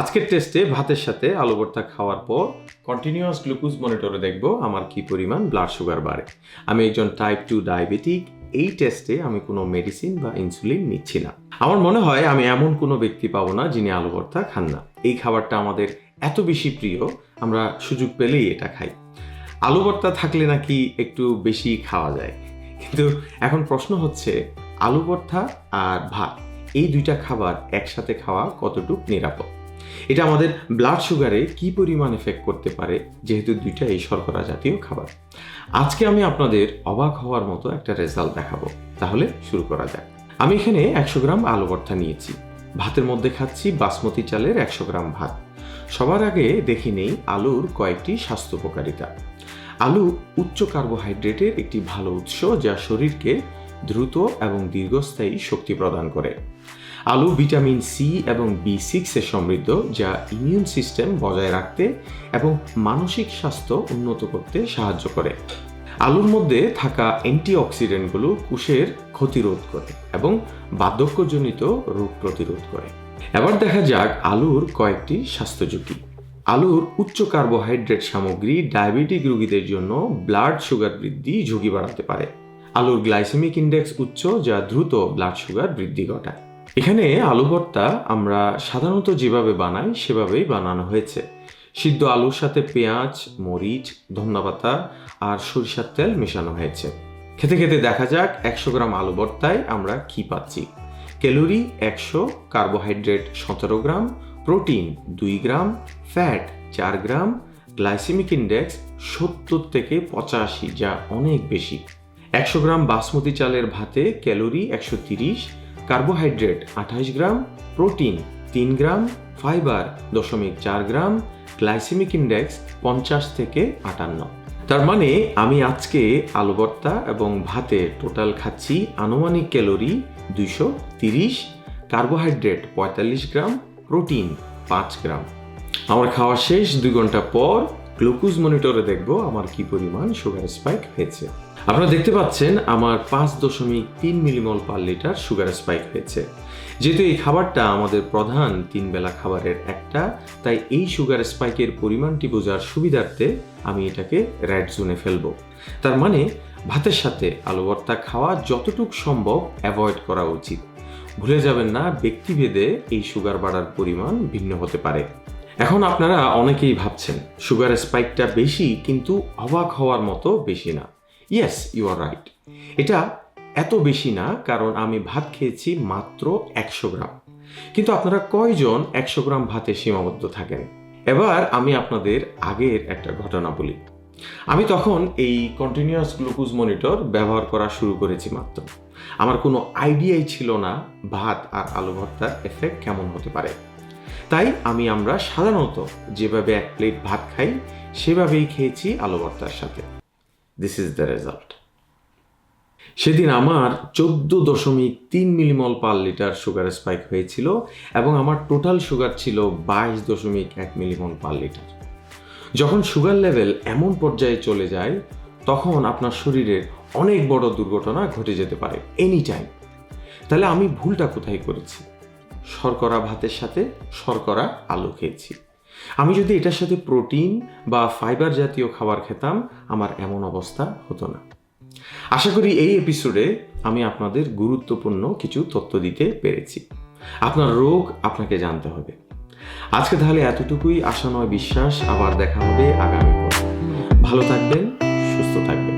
আজকের টেস্টে ভাতের সাথে আলু ভর্তা খাওয়ার পর কন্টিনিউয়াস গ্লুকোজ মনিটরে দেখব আমার কি পরিমাণ ব্লাড সুগার বাড়ে। আমি একজন টাইপ টু ডায়াবেটিক এই টেস্টে আমি কোনো মেডিসিন বা ইনসুলিন নিচ্ছি না। আমার মনে হয় আমি এমন কোনো ব্যক্তি পাবো না যিনি আলু ভর্তা খান না। এই খাবারটা আমাদের এত বেশি প্রিয়, আমরা সুযোগ পেলেই এটা খাই। আলু ভর্তা থাকলে নাকি একটু বেশি খাওয়া যায়। কিন্তু এখন প্রশ্ন হচ্ছে, আলু ভর্তা আর ভাত, এই দুইটা খাবার একসাথে খাওয়া কতটুকু নিরাপদ? এটা আমাদের ব্লাড সুগারে কি পরিমাণ এফেক্ট করতে পারে, যেহেতু দুইটা এই শর্করা জাতীয় খাবার। আজকে আমি আপনাদের অবাক হওয়ার মতো একটা রেজাল্ট দেখাবো। তাহলে শুরু করা যাক। আমি এখানে একশো গ্রাম আলু ভর্তা নিয়েছি। ভাতের মধ্যে খাচ্ছি বাসমতি চালের একশো গ্রাম ভাত। সবার আগে দেখে নেই আলুর কয়েকটি স্বাস্থ্য উপকারিতা। আলু উচ্চ কার্বোহাইড্রেটের একটি ভালো উৎস যা শরীরকে দ্রুত এবং দীর্ঘস্থায়ী শক্তি প্রদান করে। আলু, ভিটামিন সি এবং বি সিক্সে সমৃদ্ধ, যা ইমিউন সিস্টেম বজায় রাখতে এবং মানসিক স্বাস্থ্য উন্নত করতে সাহায্য করে। আলুর মধ্যে থাকা অ্যান্টিঅক্সিডেন্টগুলো কোষের ক্ষতিরোধ করে এবং বার্ধক্যজনিত রোগ প্রতিরোধ করে। এবার দেখা যাক আলুর কয়েকটি স্বাস্থ্য ঝুঁকি। আলুর উচ্চ কার্বোহাইড্রেট সামগ্রী ডায়াবেটিক রোগীদের জন্য ব্লাড সুগার বৃদ্ধি ঝুঁকি বাড়াতে পারে। আলুর গ্লাইসেমিক ইন্ডেক্স উচ্চ যা দ্রুত ব্লাড সুগার বৃদ্ধি ঘটায়। এখানে আলু ভর্তা আমরা সাধারণত যেভাবে বানাই, সেভাবেই বানানো হয়েছে। সিদ্ধ আলুর সাথে পেঁয়াজ, মরিচ, ধন্যপাতা আর সরিষার তেল মেশানো হয়েছে। খেতে খেতে দেখা যাক একশো গ্রাম আলু ভর্তায় আমরা কি পাচ্ছি। ক্যালোরি একশো, কার্বোহাইড্রেট সতেরো গ্রাম, প্রোটিন দুই গ্রাম, ফ্যাট চার গ্রাম, গ্লাইসেমিক ইন্ডেক্স সত্তর থেকে পঁচাশি, যা অনেক বেশি। একশো গ্রাম বাসমতি চালের ভাতে ক্যালোরি একশো তিরিশ, কার্বোহাইড্রেট আঠাশ গ্রাম, প্রোটিন তিন গ্রাম, ফাইবার দশমিক চার গ্রাম, গ্লাইসেমিক ইন্ডেক্স পঞ্চাশ থেকে আটান্ন। তার মানে আমি আজকে আলু ভর্তা এবং ভাতে টোটাল খাচ্ছি আনুমানিক ক্যালোরি দুইশো তিরিশ, কার্বোহাইড্রেট পঁয়তাল্লিশ গ্রাম, প্রোটিন পাঁচ গ্রাম। আমার খাওয়া শেষ দুই ঘণ্টা পর গ্লুকোজ মনিটরে দেখব আমার কি পরিমাণ সুগার স্পাইক হয়েছে। আপনারা দেখতে পাচ্ছেন আমার পাঁচ দশমিক তিন millimole per litre sugar spike হয়েছে। যেহেতু এই খাবারটা আমাদের প্রধান তিন বেলা খাবারের একটা, তাই এই সুগার স্পাইকের পরিমাণটি বোঝার সুবিধার্থে আমি এটাকে রেড জোনে ফেলব। তার মানে ভাতের সাথে আলু ভর্তা খাওয়া যতটুক সম্ভব অ্যাভয়েড করা উচিত। ভুলে যাবেন না, ব্যক্তিভেদে এই সুগার বাড়ার পরিমাণ ভিন্ন হতে পারে। এখন আপনারা অনেকেই ভাবছেন সুগার স্পাইকটা বেশি কিন্তু অবাক হওয়ার মতো বেশি না। ইয়েস ইউ আর রাইট এটা এত বেশি না কারণ আমি ভাত খেয়েছি মাত্র একশো গ্রাম। কিন্তু আপনারা কয়জন একশো গ্রাম ভাতে সীমাবদ্ধ থাকেন? এবার আমি আপনাদের আগের একটা ঘটনা বলি। আমি তখন এই কন্টিনিউয়াস গ্লুকোজ মনিটর ব্যবহার করা শুরু করেছি মাত্র। আমার কোনো আইডিয়াই ছিল না ভাত আর আলু ভর্তার এফেক্ট কেমন হতে পারে। তাই আমি আমরা সাধারণত যেভাবে এক প্লেট ভাত খাই, সেভাবেই খেয়েছি আলু ভর্তার সাথে। দিস ইজ দ্য রেজাল্ট সেদিন আমার চোদ্দ দশমিক তিন millimole per litre sugar spike হয়েছিল এবং আমার টোটাল সুগার ছিল বাইশ দশমিক এক মিলিমল পার লিটার যখন সুগার লেভেল এমন পর্যায়ে চলে যায়, তখন আপনার শরীরের অনেক বড় দুর্ঘটনা ঘটে যেতে পারে এনি টাইম তাহলে আমি ভুলটা কোথায় করেছি? শর্করা ভাতের সাথে শর্করা আলু খেয়েছি। আমি যদি এটার সাথে প্রোটিন বা ফাইবার জাতীয় খাবার খেতাম, আমার এমন অবস্থা হতো না। আশা করি এই এপিসোডে আমি আপনাদের গুরুত্বপূর্ণ কিছু তথ্য দিতে পেরেছি। আপনার রোগ আপনাকে জানতে হবে। আজকে তাহলে এতটুকুই। আশা নয়, বিশ্বাস। আবার দেখা হবে আগামী পর ভালো থাকবেন, সুস্থ থাকবেন।